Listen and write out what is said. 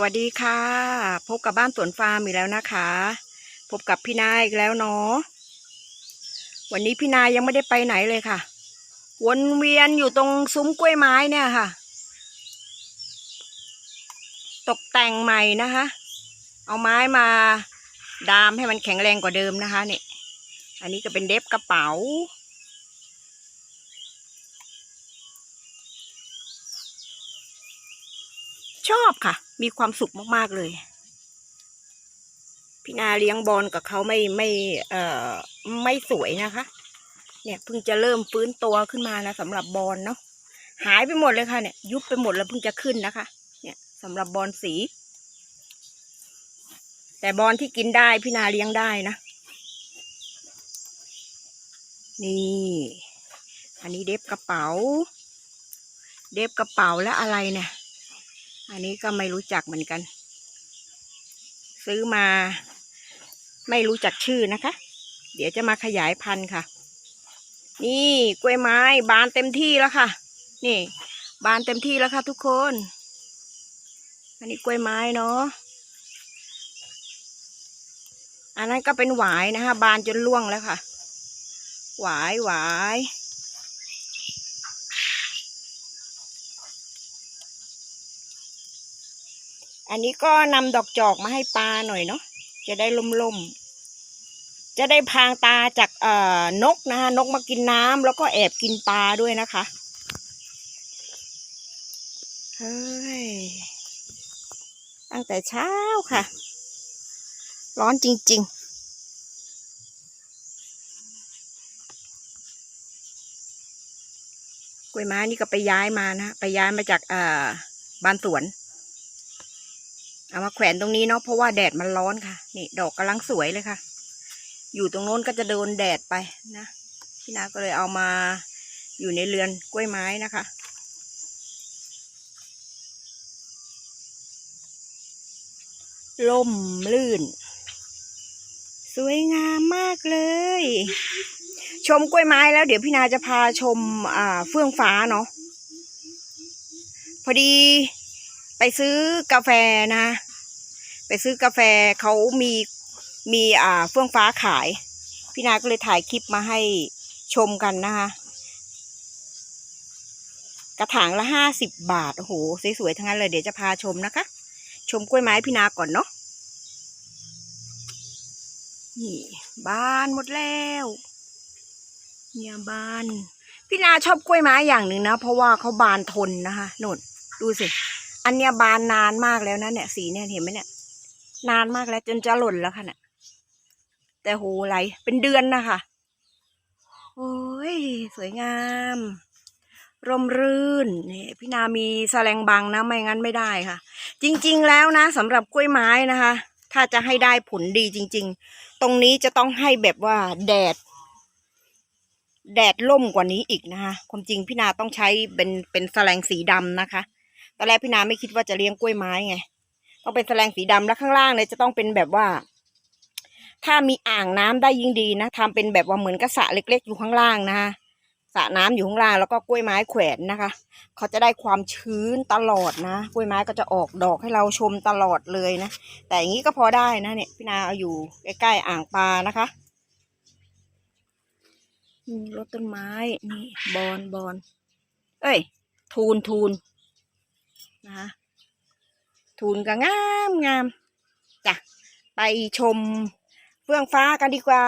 สวัสดีค่ะ พบกับบ้านสวนฟาร์มอีกแล้วนะคะ พบกับพี่นายอีกแล้วเนาะวันนี้พี่นายยังไม่ได้ไปไหนเลยค่ะ วนเวียนอยู่ตรงซุ้มกล้วยไม้เนี่ยค่ะ ตกแต่งใหม่นะคะ เอาไม้มาดามให้มันแข็งแรงกว่าเดิมนะคะเนี่ยอันนี้ก็เป็นเด็บกระเป๋าชอบค่ะ มีความสุขมากๆเลย พี่นาเลี้ยงบอลกับเขาไม่ไม่เอ่อไม่สวยนะคะ เนี่ยเพิ่งจะเริ่มฟื้นตัวขึ้นมานะสำหรับบอลเนาะหายไปหมดเลยค่ะเนี่ย ยุบไปหมดแล้วเพิ่งจะขึ้นนะคะ เนี่ยสำหรับบอลสี แต่บอลที่กินได้พี่นาเลี้ยงได้นะ นี่ อันนี้เด็บกระเป๋า เด็บกระเป๋าแล้วอะไรเนี่ย อันนี้ก็ไม่รู้จักเหมือนกัน ซื้อมา ไม่รู้จักชื่อนะคะ เดี๋ยวจะมาขยายพันธุ์ค่ะ นี่กล้วยไม้บานเต็มที่แล้วค่ะ นี่ บานเต็มที่แล้วค่ะ ทุกคน อันนี้กล้วยไม้เนาะอันนั้นก็เป็นหวายนะคะ บานจนร่วงแล้วค่ะ หวายหวาย อันนี้ก็นำดอกจอกมาให้ปลาหน่อยเนาะจะได้ลมๆจะได้พรางตาจากเอ่อนกนะคะนกมากินน้ำแล้วก็แอบกินปลาด้วยนะคะเฮ้ยตั้งแต่เช้าค่ะ ร้อนจริง ๆกล้วยไม้นี่ก็ไปย้ายมานะ ไปย้ายมาจากเอ่อบ้านสวน เอามาแขวนตรงนี้เนาะเพราะว่าแดดมันร้อนค่ะ นี่ ดอกกำลังสวยเลยค่ะ อยู่ตรงโน้นก็จะโดนแดดไปนะพี่นาก็เลยเอามาอยู่ในเรือนกล้วยไม้นะคะล่มลื่น สวยงามมากเลย ชมกล้วยไม้แล้วเดี๋ยวพี่นาจะพาชมอ่าเฟื่องฟ้าเนาะพอดี ไปซื้อกาแฟนะไปซื้อกาแฟเขามีมีอ่าเฟื่องฟ้าขาย พี่นาก็เลยถ่ายคลิปมาให้ชมกันนะคะกระถางละห้าสิบบาทโอ้โหสวยๆทั้งนั้นเลยเดี๋ยวจะพาชมนะคะ ชมกล้วยไม้พี่นาก่อนเนาะนี่บานหมดแล้วเนี่ยบาน พี่นาชอบกล้วยไม้อย่างหนึ่งนะ เพราะว่าเขาบานทนนะคะโน่นดูสิ อันเนี้ยบานนานมากแล้วนะเนี่ยสีเนี่ยเห็นไหมเนี่ย นานมากแล้วจนจะหล่นแล้วค่ะเนี่ยแต่โหไหลเป็นเดือนนะคะโอ้ยสวยงาม ร่มรื่นนี่พี่นามีแสลงบังนะไม่งั้นไม่ได้ค่ะ จริง ๆ แล้วนะสำหรับกล้วยไม้นะคะ ถ้าจะให้ได้ผลดีจริง ๆ ตรงนี้จะต้องให้แบบว่าแดด แดดล่มกว่านี้อีกนะคะ ความจริงพี่นาต้องใช้เป็นเป็นแสลงสีดำนะคะ ตอนแรกพี่นาไม่คิดว่าจะเลี้ยงกล้วยไม้ไงต้องเป็นแสลงสีดำแล้วข้างล่างเนี่ยจะต้องเป็นแบบว่า ถ้ามีอ่างน้ำได้ยิ่งดีนะทำเป็นแบบว่าเหมือนกระสะเล็ก ๆ อยู่ข้างล่างนะคะสระน้ำอยู่ข้างล่างแล้วก็กล้วยไม้แขวนนะคะ เขาจะได้ความชื้นตลอดนะ กล้วยไม้ก็จะออกดอกให้เราชมตลอดเลยนะ แต่อย่างนี้ก็พอได้นะเนี่ยพี่นาเอาอยู่ใกล้ๆอ่างปลานะคะนี่รถต้นไม้นี่บอนบอนเอ้ย ทูนทูน นะคะทูนก็งามงามจ้ะไปชมเฟื่องฟ้ากันดีกว่า